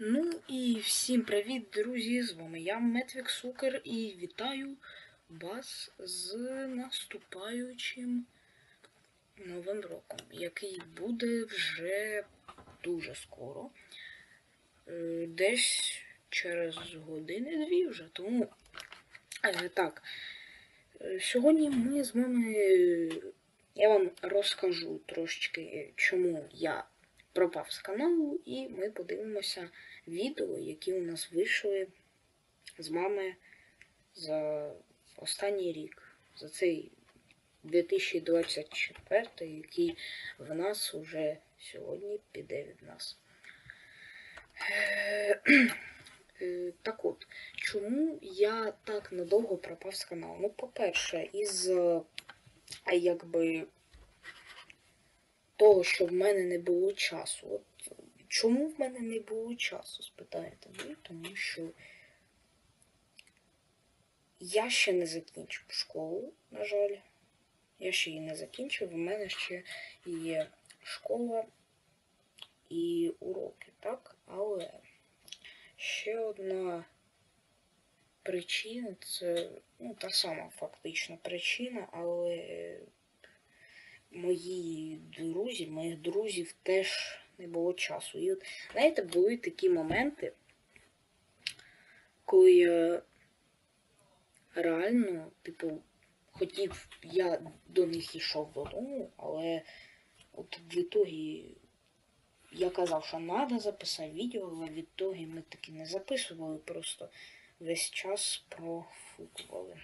Ну і всім привіт, друзі! З вами я, Метвік Сукер, і вітаю вас з наступаючим Новим роком, який буде вже дуже скоро. Е, Десь через години-дві вже. Тому е, так. Е, Сьогодні ми з вами. Я вам розкажу трошечки, чому я пропав з каналу, і ми подивимося відео, які у нас вийшли з мами за останній рік, за цей 2024, який в нас уже сьогодні піде від нас. Е, е, Так от, чому я так надовго пропав з каналу? Ну, по-перше, із е, якби того, що в мене не було часу. От чому в мене не було часу, спитаєте ви? Тому що я ще не закінчив школу, на жаль. Я ще її не закінчив. У мене ще є школа і уроки, так? Але ще одна причина це ну, та сама фактично причина, але мої друзі, моїх друзів теж не було часу. І от, знаєте, були такі моменти, коли я реально, типу, хотів, я до них йшов додому, але от в ітогі я казав, що треба записати відео, але в ітогі ми таки не записували, просто весь час профукували.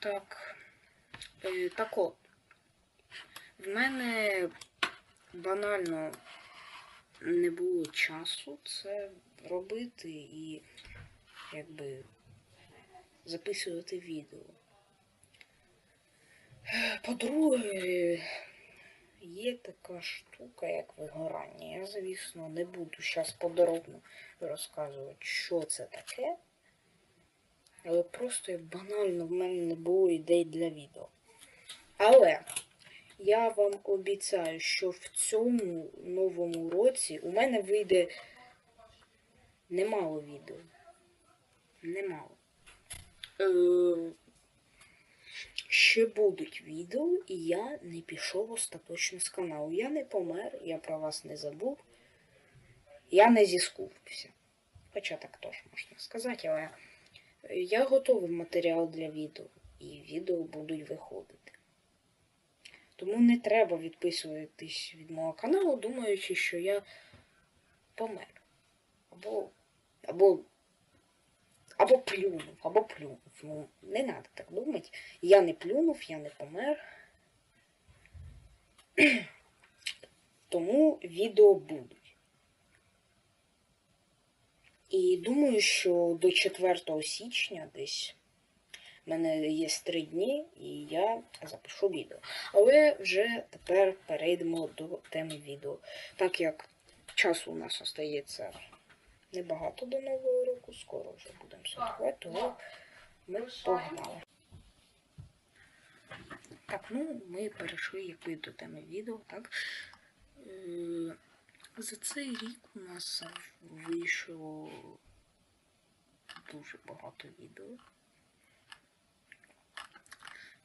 Так. Е, так от. В мене банально не було часу це робити і якби записувати відео. По-друге, є така штука, як вигорання. Я, звісно, не буду зараз подробно розказувати, що це таке. Але просто банально в мене не було ідей для відео. Але я вам обіцяю, що в цьому новому році у мене вийде немало відео. Немало. Е, ще будуть відео, і я не пішов остаточно з каналу. Я не помер, я про вас не забув. Я не зіскупився. Хоча так теж можна сказати, але. Я готовий матеріал для відео, і відео будуть виходити. Тому не треба відписуватись від мого каналу, думаючи, що я помер. Або. або. або плюнув, або плюнув. Ну, не треба так думати. Я не плюнув, я не помер. Тому відео будуть. І думаю, що до 4 січня десь в мене є 3 дні, і я запишу відео. Але вже тепер перейдемо до теми відео. Так як часу у нас остається небагато до Нового року, скоро вже будемо святкувати, тому ми погнали. Так, ну ми перейшли якби до теми відео, так. За цей рік у нас вийшло дуже багато відео.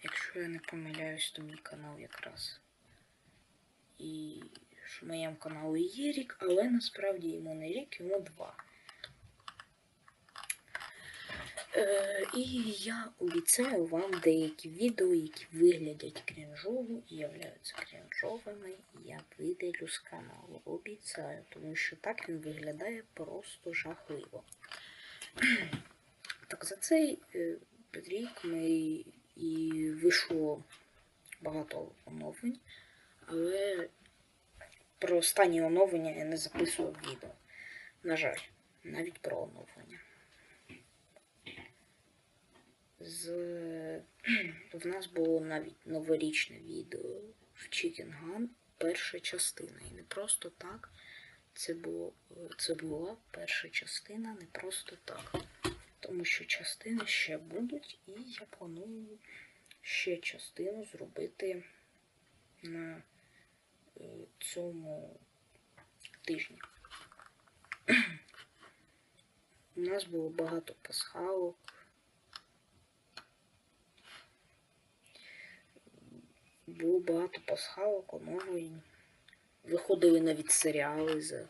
Якщо я не помиляюсь, то мій канал якраз. І в моєму каналу є рік, але насправді йому не рік, йому два. Е, і я обіцяю вам деякі відео, які виглядять крінжово і являються крінжовими, я видалю з каналу. Обіцяю, тому що так він виглядає просто жахливо. Так, за цей е, рік ми і вийшло багато оновлень, але про останні оновлення я не записував відео. На жаль, навіть про оновлення. З... В нас було навіть новорічне відео в Gun, перша частина. І не просто так. Це, було, це була перша частина, не просто так. Тому що частини ще будуть, і я планую ще частину зробити на е, цьому тижні. У нас було багато пасхалок. Було багато пасхалок, нової. Виходили навіть серіали за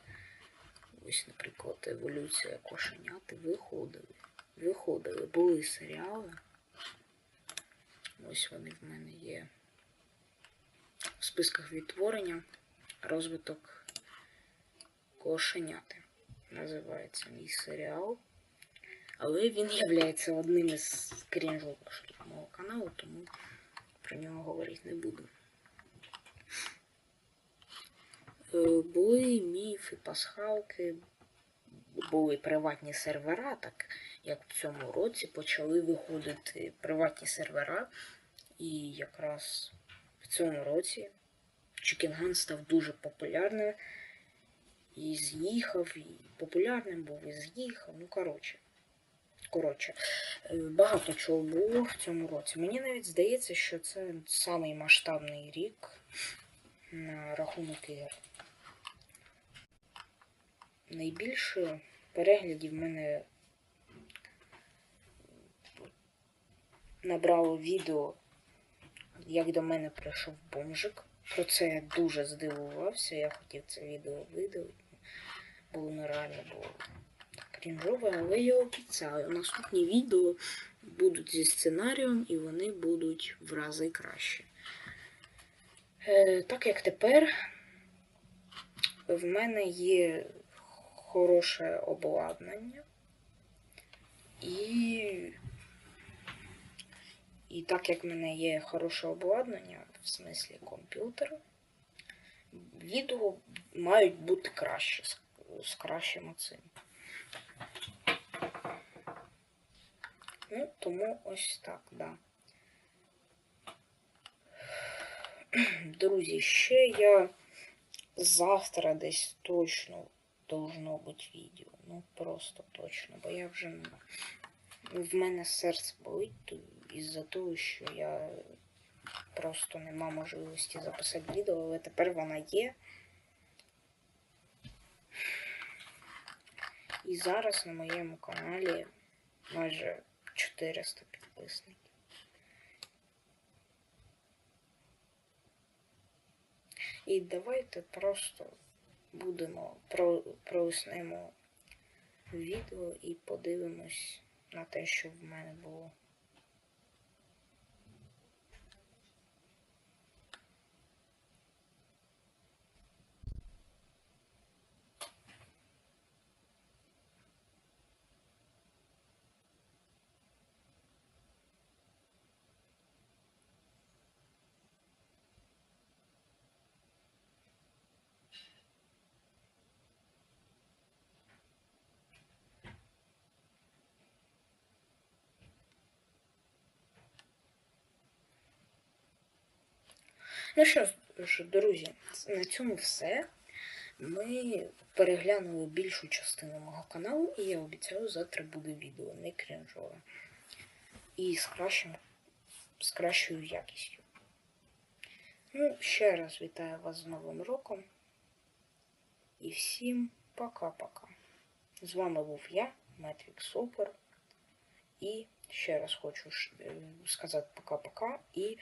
ось, наприклад, еволюція кошеняти. Виходили. Виходили, були серіали. Ось вони в мене є в списках відтворення. Розвиток кошеняти. Називається мій серіал. Але він є одним із крінжових мого каналу, тому про нього говорити не буду. Е, Були міфи, пасхалки, були приватні сервера, так як в цьому році почали виходити приватні сервера. І якраз в цьому році Чікінган став дуже популярним. І з'їхав, і популярним був, і з'їхав. Ну, коротше. Коротше, е, багато чого було в цьому році. Мені навіть здається, що це самий масштабний рік на рахунок ігор. Найбільше переглядів в мене набрало відео, як до мене прийшов бомжик. Про це я дуже здивувався. Я хотів це відео видалити. Було нереально було крінжове, але я обіцяю. Наступні відео будуть зі сценарієм і вони будуть в рази краще. Е, так як тепер в мене є хороше обладнання. І і так як в мене є хороше обладнання, в смислі комп'ютер, відео мають бути краще з, кращим оцим. Ну, тому ось так, да. Друзі, ще я завтра десь точно должно бути відео. Ну просто точно, бо я вже в мене серце болить із-за того, що я просто нема можливості записати відео, але тепер вона є. І зараз на моєму каналі майже 400 підписників. І давайте просто будемо про, пролиснемо відео і подивимось на те, що в мене було. Ну що ж, друзі, на цьому все. Ми переглянули більшу частину мого каналу, і я обіцяю, завтра буде відео, не крінжове. І з, кращим, з кращою якістю. Ну, ще раз вітаю вас з Новим роком. І всім пока-пока. З вами був я, Метвік Супер. І ще раз хочу сказати пока-пока і